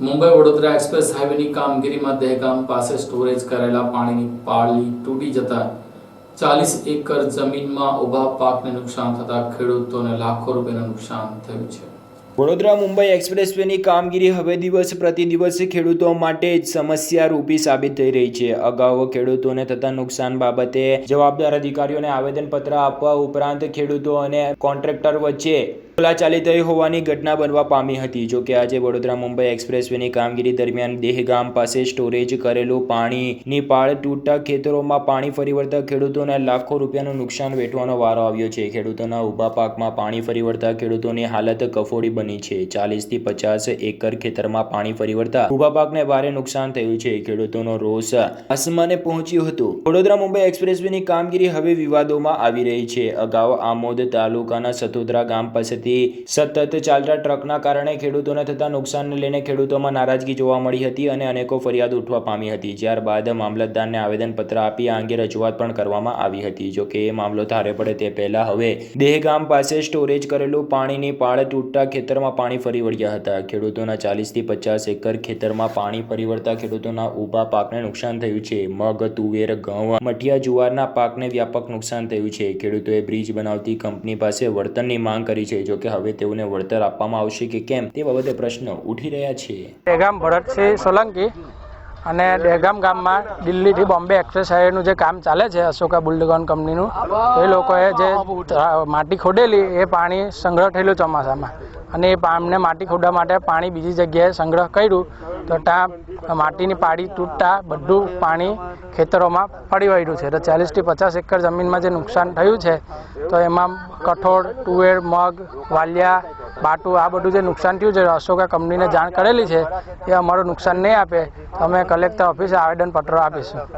Mumbai Vadodara express હાઈવેની કામગીરીમાં દહેગામ પાસે storage કરેલા પાણીની પાળી તૂટી જતા ચાલીસ એકર જમીનમાં ઊભા પાકને નુકસાન થતા ખેડૂતોને લાખો રૂપિયાનું નુકસાન થયું છે. વડોદરા મુંબઈ એક્સપ્રેસ વેની કામગીરી હવે દિવસ પ્રતિ દિવસ ખેડૂતો માટે જ સમસ્યા રૂપી સાબિત થઈ રહી છે. અગાઉ ખેડૂતોને થતા નુકસાન બાબતે જવાબદાર અધિકારીઓને આવેદનપત્ર આપવા ઉપરાંત ખેડૂતો અને કોન્ટ્રાક્ટર વચ્ચે બોલાચાલી થઈ હોવાની ઘટના બનવા પામી હતી. જો કે આજે વડોદરા મુંબઈ એક્સપ્રેસવેની કામગીરી દરમિયાન દેહગામ પાસે સ્ટોરેજ કરેલું પાણીની પાળ તૂટતા ખેતરોમાં પાણી ફરી વળતા ખેડૂતોને લાખો રૂપિયાનું નુકસાન વેઠવાનો વારો આવ્યો છે. ખેડૂતોના ઊભા પાકમાં પાણી ફરી વળતા ખેડૂતોની હાલત કફોડી બની છે. ચાલીસથી પચાસ એકર ખેતરમાં પાણી ફરી વળતા ઊભા પાકને ભારે નુકસાન થયું છે. ખેડૂતોનો રોષ આસમાને પહોંચ્યું હતું. વડોદરા મુંબઈ એક્સપ્રેસવેની કામગીરી હવે વિવાદોમાં આવી રહી છે. અગાઉ આમોદ તાલુકાના સતોદરા ગામ પાસેથી સતત ચાલતા ટ્રકના કારણે ખેડૂતોને થતા નુકસાનને લઈને ખેડૂતોમાં નારાજગી જોવા મળી હતી અને અનેકો ફરિયાદ ઉઠવા પામી હતી. ત્યારબાદ મામલતદારને આવેદનપત્ર આપી આ અંગે રજૂઆત પણ કરવામાં આવી હતી. જોકે એ મામલો ધારે પડે તે પહેલા હવે દેહગામ પાસે સ્ટોરેજ કરેલું પાણીની પાળ તૂટતા ખેતરમાં પાણી ફરી વળ્યા હતા. ખેડૂતોના ચાલીસથી પચાસ એકર ખેતરમાં પાણી ફરી વળતા ખેડૂતોના ઊભા પાકને નુકસાન થયું છે. મગ, તુવેર, ઘઉં, મઠિયા, જુવારના પાકને વ્યાપક નુકસાન થયું છે. ખેડૂતોએ બ્રિજ બનાવતી કંપની પાસે વળતરની માંગ કરી છે. જો કે હવે તેઓને વળતર આપવામાં આવશે કે કેમ તે બાબતે પ્રશ્નો ઉઠી રહ્યા છે. દહેગામ ભરતસિંહ સોલંકી અને દહેગામ ગામમાં દિલ્હીથી બોમ્બે એક્સપ્રેસ હાઈવેનું જે કામ ચાલે છે અશોકા બુલ્ડગોન કંપનીનું, એ લોકોએ જે માટી ખોદેલી એ પાણી સંગ્રહ થયેલું ચોમાસામાં. અને એ પામને માટી ખોદવા માટે પાણી બીજી જગ્યાએ સંગ્રહ કર્યું તો ત્યાં માટીની પાડી તૂટતા બધું પાણી ખેતરોમાં પડી વળ્યું છે. તો ચાલીસથી પચાસ એકર જમીનમાં જે નુકસાન થયું છે તો એમાં કઠોળ, તુવેર, મગ, વાલિયા, બાટુ, આ બધું જે નુકસાન થયું છે, અશોકા કંપનીને જાણ કરેલી છે, એ અમારું નુકસાન નહીં આપે. તો અમે કલેક્ટર ઓફિસે આવેદનપત્રો આપીશું.